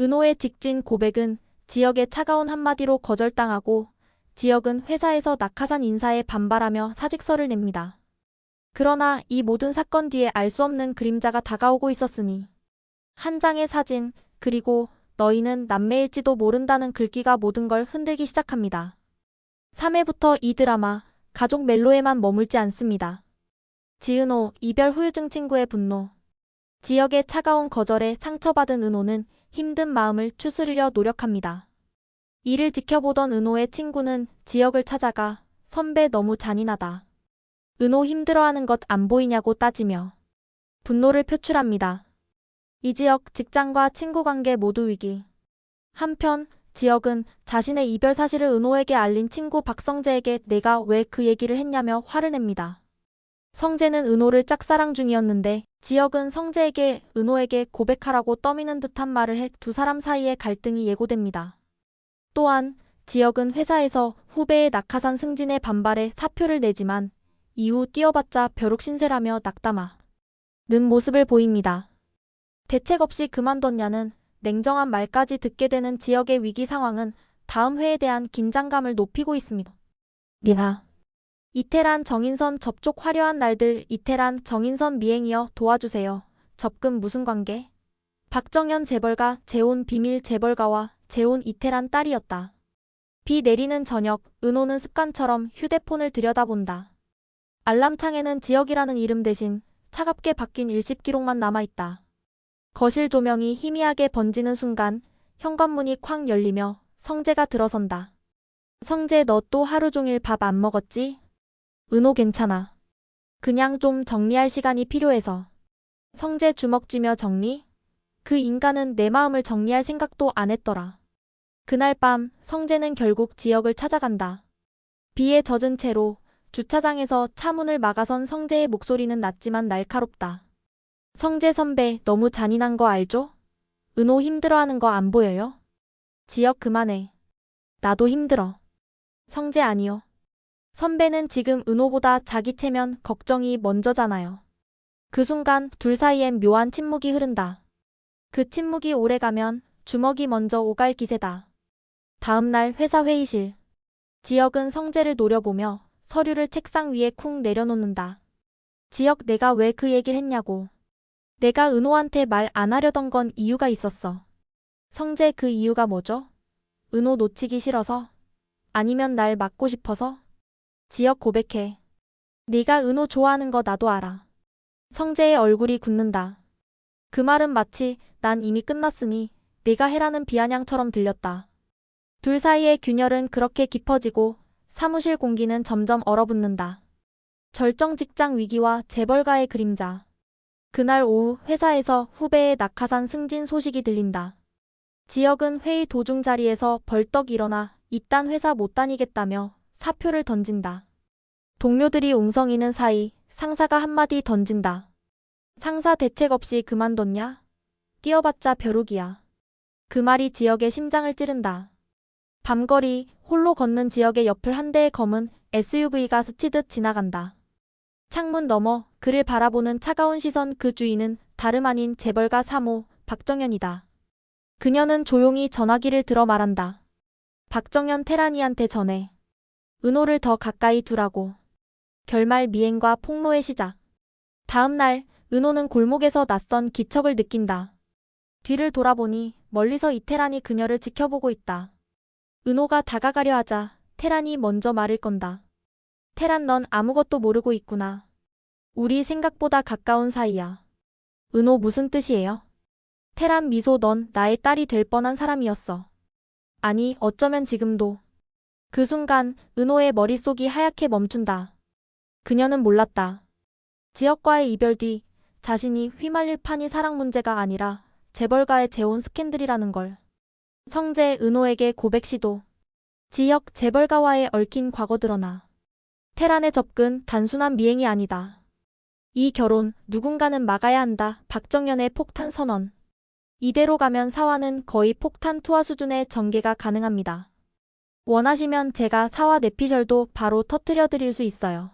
은호의 직진 고백은 지역의 차가운 한마디로 거절당하고 지역은 회사에서 낙하산 인사에 반발하며 사직서를 냅니다. 그러나 이 모든 사건 뒤에 알 수 없는 그림자가 다가오고 있었으니 한 장의 사진 그리고 너희는 남매일지도 모른다는 글귀가 모든 걸 흔들기 시작합니다. 3회부터 이 드라마 가족 멜로에만 머물지 않습니다. 지은호 이별 후유증 친구의 분노 지역의 차가운 거절에 상처받은 은호는 힘든 마음을 추스르려 노력합니다. 이를 지켜보던 은호의 친구는 지역을 찾아가 선배 너무 잔인하다. 은호 힘들어하는 것 안 보이냐고 따지며 분노를 표출합니다. 이 지역 직장과 친구 관계 모두 위기. 한편 지역은 자신의 이별 사실을 은호에게 알린 친구 박성재에게 내가 왜 그 얘기를 했냐며 화를 냅니다. 성재는 은호를 짝사랑 중이었는데 지역은 성재에게 은호에게 고백하라고 떠미는 듯한 말을 해 두 사람 사이에 갈등이 예고됩니다. 또한 지역은 회사에서 후배의 낙하산 승진에 반발해 사표를 내지만 이후 뛰어봤자 벼룩 신세라며 낙담하 는 모습을 보입니다. 대책 없이 그만뒀냐는 냉정한 말까지 듣게 되는 지역의 위기 상황은 다음 회에 대한 긴장감을 높이고 있습니다. 미나 이태란 정인선 접촉 화려한 날들 이태란 정인선 미행이여 도와주세요. 접근 무슨 관계? 박정현 재벌가 재혼 비밀 재벌가와 재혼 이태란 딸이었다. 비 내리는 저녁 은호는 습관처럼 휴대폰을 들여다본다. 알람창에는 지역이라는 이름 대신 차갑게 바뀐 일십 기록만 남아있다. 거실 조명이 희미하게 번지는 순간 현관문이 쾅 열리며 성재가 들어선다. 성재 너 또 하루 종일 밥 안 먹었지? 은호 괜찮아. 그냥 좀 정리할 시간이 필요해서. 성재 주먹 쥐며 정리? 그 인간은 내 마음을 정리할 생각도 안 했더라. 그날 밤 성재는 결국 지역을 찾아간다. 비에 젖은 채로 주차장에서 차문을 막아선 성재의 목소리는 낮지만 날카롭다. 성재 선배 너무 잔인한 거 알죠? 은호 힘들어하는 거 안 보여요? 지역 그만해. 나도 힘들어. 성재 아니요. 선배는 지금 은호보다 자기 체면 걱정이 먼저잖아요. 그 순간 둘 사이엔 묘한 침묵이 흐른다. 그 침묵이 오래가면 주먹이 먼저 오갈 기세다. 다음 날 회사 회의실. 지역은 성재를 노려보며 서류를 책상 위에 쿵 내려놓는다. 지역 내가 왜 그 얘기를 했냐고. 내가 은호한테 말 안 하려던 건 이유가 있었어. 성재 그 이유가 뭐죠? 은호 놓치기 싫어서? 아니면 날 맞고 싶어서? 지역 고백해. 네가 은호 좋아하는 거 나도 알아. 성재의 얼굴이 굳는다. 그 말은 마치 난 이미 끝났으니 네가 해라는 비아냥처럼 들렸다. 둘 사이의 균열은 그렇게 깊어지고 사무실 공기는 점점 얼어붙는다. 절정 직장 위기와 재벌가의 그림자. 그날 오후 회사에서 후배의 낙하산 승진 소식이 들린다. 지역은 회의 도중 자리에서 벌떡 일어나 이딴 회사 못 다니겠다며 사표를 던진다. 동료들이 웅성이는 사이 상사가 한마디 던진다. 상사 대책 없이 그만뒀냐? 뛰어봤자 벼룩이야. 그 말이 지역의 심장을 찌른다. 밤거리 홀로 걷는 지역의 옆을 한 대의 검은 SUV가 스치듯 지나간다. 창문 너머 그를 바라보는 차가운 시선 그 주인은 다름 아닌 재벌가 사모 박정현이다. 그녀는 조용히 전화기를 들어 말한다. 박정현 테라니한테 전해. 은호를 더 가까이 두라고. 결말 미행과 폭로의 시작. 다음 날 은호는 골목에서 낯선 기척을 느낀다. 뒤를 돌아보니 멀리서 이태란이 그녀를 지켜보고 있다. 은호가 다가가려 하자 테란이 먼저 말을 건다. 테란 넌 아무것도 모르고 있구나. 우리 생각보다 가까운 사이야. 은호 무슨 뜻이에요? 테란 미소 넌 나의 딸이 될 뻔한 사람이었어. 아니 어쩌면 지금도. 그 순간 은호의 머릿속이 하얗게 멈춘다. 그녀는 몰랐다. 지역과의 이별 뒤 자신이 휘말릴 판이 사랑 문제가 아니라 재벌가의 재혼 스캔들이라는 걸. 성재 은호에게 고백 시도. 지역 재벌가와의 얽힌 과거 드러나. 테란의 접근 단순한 미행이 아니다. 이 결혼 누군가는 막아야 한다. 박정현의 폭탄 선언. 이대로 가면 사화는 거의 폭탄 투하 수준의 전개가 가능합니다. 원하시면 제가 사화 내피셜도 바로 터트려 드릴 수 있어요.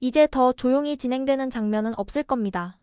이제 더 조용히 진행되는 장면은 없을 겁니다.